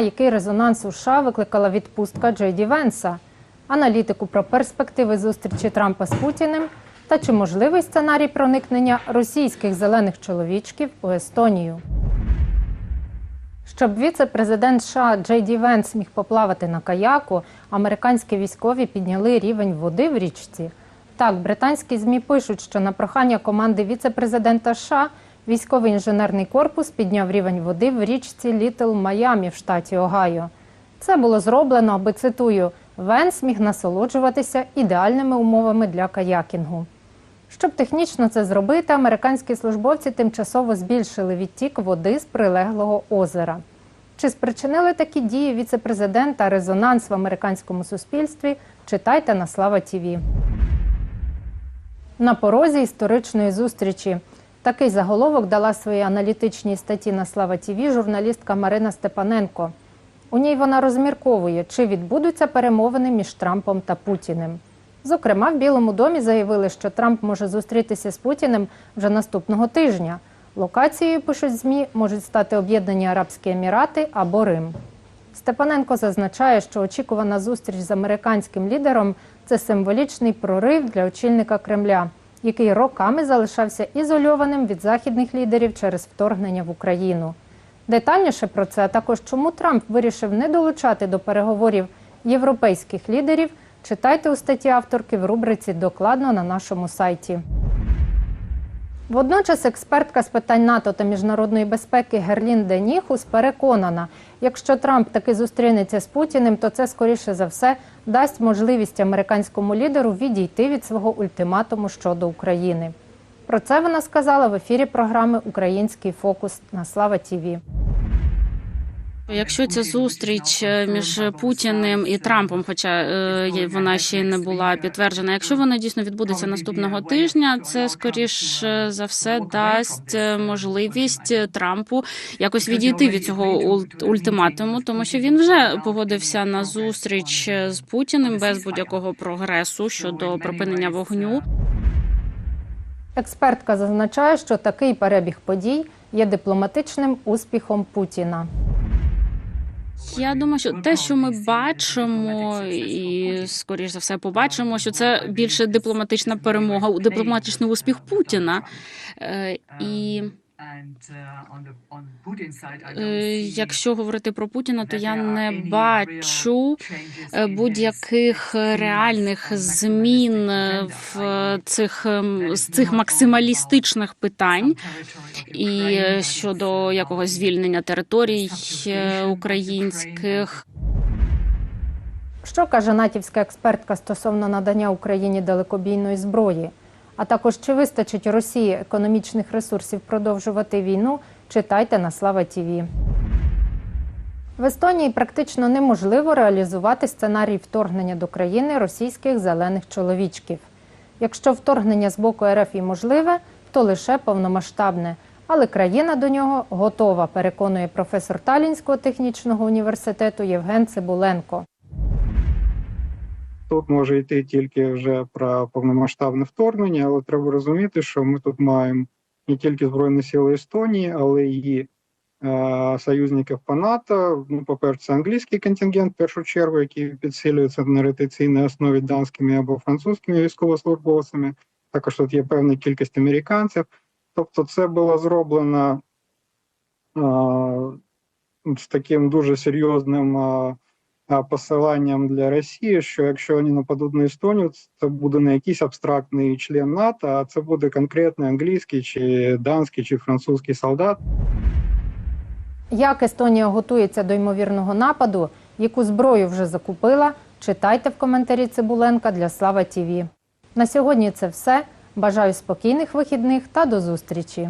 Який резонанс у США викликала відпустка Джей Ді Венса, аналітику про перспективи зустрічі Трампа з Путіним та чи можливий сценарій проникнення російських зелених чоловічків у Естонію. Щоб віце-президент США Джей Ді Венс міг поплавати на каяку, американські військові підняли рівень води в річці. Так, британські ЗМІ пишуть, що на прохання команди віце-президента США військовий інженерний корпус підняв рівень води в річці Літл Майамі в штаті Огайо. Це було зроблено, аби цитую, Венс міг насолоджуватися ідеальними умовами для каякінгу. Щоб технічно це зробити, американські службовці тимчасово збільшили відтік води з прилеглого озера. Чи спричинили такі дії віце-президента резонанс в американському суспільстві? Читайте на Слава ТІВІ. На порозі історичної зустрічі. Такий заголовок дала своїй аналітичній статті на Слава ТІВІ журналістка Марина Степаненко. У ній вона розмірковує, чи відбудуться перемовини між Трампом та Путіним. Зокрема, в Білому домі заявили, що Трамп може зустрітися з Путіним вже наступного тижня. Локацією, пишуть ЗМІ, можуть стати Об'єднані Арабські Емірати або Рим. Степаненко зазначає, що очікувана зустріч з американським лідером це символічний прорив для очільника Кремля, який роками залишався ізольованим від західних лідерів через вторгнення в Україну. Детальніше про це, також чому Трамп вирішив не долучати до переговорів європейських лідерів, читайте у статті авторки в рубриці Докладно на нашому сайті. Водночас експертка з питань НАТО та міжнародної безпеки Герлін Деніхус переконана, якщо Трамп таки зустрінеться з Путіним, то це скоріше за все дасть можливість американському лідеру відійти від свого ультиматуму щодо України. Про це вона сказала в ефірі програми Український фокус на Слава Тіві. Якщо ця зустріч е, між Путіним і Трампом, хоча е, вона ще не була підтверджена, якщо вона дійсно відбудеться наступного тижня, це скоріш е, за все дасть можливість Трампу якось відійти від цього ул- ультиматуму, тому що він вже погодився на зустріч з Путіним без будь-якого прогресу щодо припинення вогню. Експертка зазначає, що такий перебіг подій є дипломатичним успіхом Путіна. Я думаю, що те, що ми бачимо, і скоріш за все побачимо, що це більше дипломатична перемога, дипломатичний успіх Путіна. Е, І якщо говорити про Путіна, то я не бачу е, будь-яких реальних змін е, в цих ем, з цих максималістичних питань і е, щодо якогось звільнення територій е, українських. Що каже натівська експертка стосовно надання Україні далекобійної зброї? А також чи вистачить Росії економічних ресурсів продовжувати війну? Читайте на Слава Тіві. В Естонії практично неможливо реалізувати сценарій вторгнення до країни російських зелених чоловічків. Якщо вторгнення з боку РФ і можливе, то лише повномасштабне. Але країна до нього готова, переконує професор Талінського технічного університету Євген Цибуленко. Тут може йти тільки вже про повномасштабне вторгнення, але треба розуміти, що ми тут маємо не тільки Збройні сили Естонії, але й е, союзників по НАТО. Ну, по-перше, це англійський контингент, в першу чергу, який підсилюється на ротаційній основі данськими або французькими військовослужбовцями. Також тут є певна кількість американців. Тобто, це було зроблено е, з таким дуже серйозним. Е, посиланням для Росії, що якщо вони нападуть на Естонію, це буде не якийсь абстрактний член НАТО, а це буде конкретний англійський, чи данський, чи французький солдат. Як Естонія готується до ймовірного нападу, яку зброю вже закупила, читайте в коментарі Цибуленка для Слава Тіві. На сьогодні це все. Бажаю спокійних вихідних та до зустрічі.